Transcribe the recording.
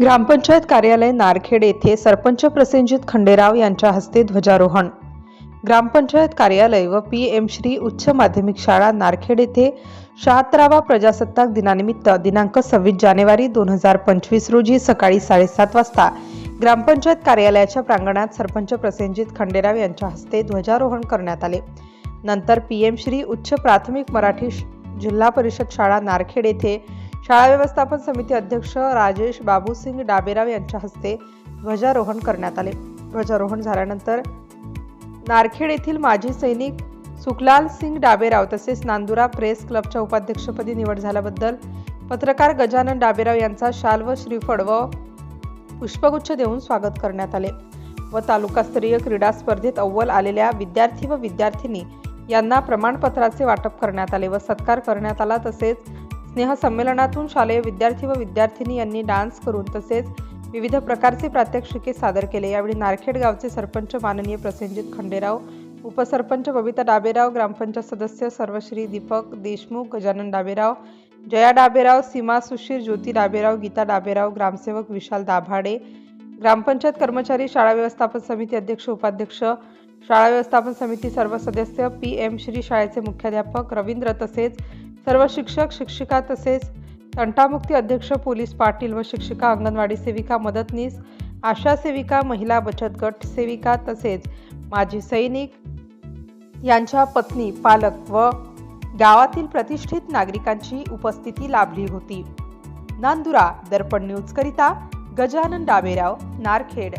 ग्रामपंचायत कार्यालय नारखेड येथे सरपंच प्रसेनजित खंडेराव यांच्या हस्ते ध्वजारोहण. ग्रामपंचायत कार्यालय व पी एम श्री उच्च माध्यमिक शाळा नारखेड येथे शहात्तरावा प्रजासत्ताक दिनानिमित्त दिनांक सव्वीस जानेवारी दोन हजार पंचवीस रोजी सकाळी साडेसात वाजता ग्रामपंचायत कार्यालयाच्या प्रांगणात सरपंच प्रसेनजित खंडेराव यांच्या हस्ते ध्वजारोहण करण्यात आले. नंतर पी एम श्री उच्च प्राथमिक मराठी जिल्हा परिषद शाळा नारखेड येथे शाळा व्यवस्थापन समिती अध्यक्ष राजेश बाबूसिंग डाबेराव यांच्या हस्ते ध्वजारोहण करण्यात आले. ध्वजारोहण झाल्यानंतर नारखेड येथील माजी सैनिक सुखलाल सिंग डाबेराव तसेच नांदुरा प्रेस क्लबच्या उपाध्यक्षपदी निवड झाल्याबद्दल पत्रकार गजानन डाबेराव यांचा शाल व श्रीफळ व पुष्पगुच्छ देऊन स्वागत करण्यात आले व तालुकास्तरीय क्रीडा स्पर्धेत अव्वल आलेल्या विद्यार्थी व विद्यार्थिनी यांना प्रमाणपत्राचे वाटप करण्यात आले व सत्कार करण्यात आला तसेच स्नेहसंमेलनातून शालेय विद्यार्थी व विद्यार्थिनी यांनी डान्स करून तसेच विविध प्रकारचे प्रात्यक्षिके सादर केले. यावेळी नारखेड गावचे सरपंच माननीय प्रसेनजित खंडेराव उपसरपंच बबिता डाबेराव ग्रामपंचायत सदस्य सर्वश्री दीपक देशमुख गजानन डाबेराव जया डाबेराव सीमा सुशीर ज्योती डाबेराव गीता डाबेराव ग्रामसेवक विशाल दाभाडे ग्रामपंचायत कर्मचारी शाळा व्यवस्थापन समिती अध्यक्ष उपाध्यक्ष शाळा व्यवस्थापन समिती सर्व सदस्य पी एम श्री शाळेचे मुख्याध्यापक रवींद्र तसेच सर्व शिक्षक शिक्षिका तसेच तंटामुक्ती अध्यक्ष पोलीस पाटील व शिक्षिका अंगणवाडी सेविका मदतनीस आशा सेविका महिला बचत गट सेविका तसेच माजी सैनिक यांच्या पत्नी पालक व गावातील प्रतिष्ठित नागरिकांची उपस्थिती लाभली होती. नांदुरा दर्पण न्यूजकरिता गजानन डाबेराव नारखेड.